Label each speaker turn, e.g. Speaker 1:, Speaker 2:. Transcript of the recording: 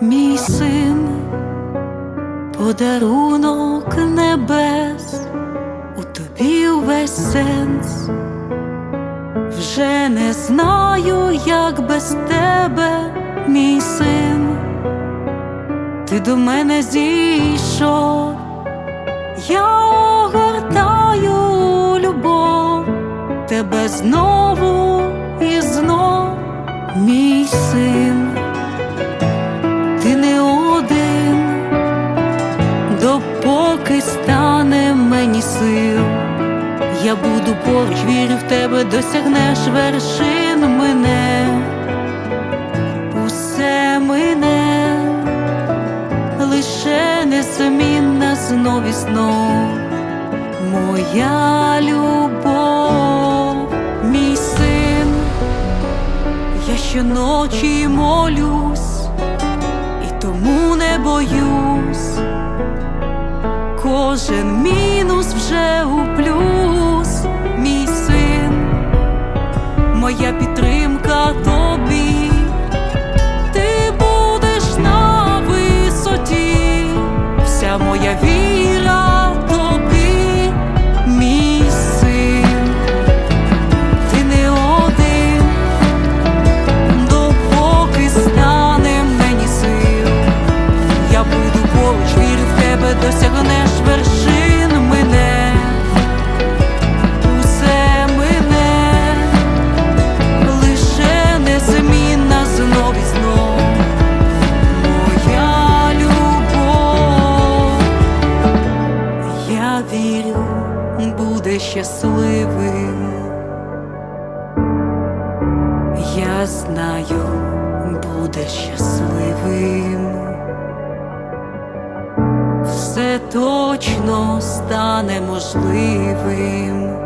Speaker 1: мій син, подарунок небес, у тобі увесь сенс. Вже не знаю, як без тебе, мій син, ти до мене зійшов, я огортаю любов, тебе знову Я буду поруч, вірю в тебе, досягнеш вершин мене, усе мине, лише незамінна знов і знов. Моя любов, мій син, я щоночі молюсь і тому не боюсь. Кожен мінус вже моя підтримка я буде щасливим. Я знаю, буде щасливим все точно стане можливим,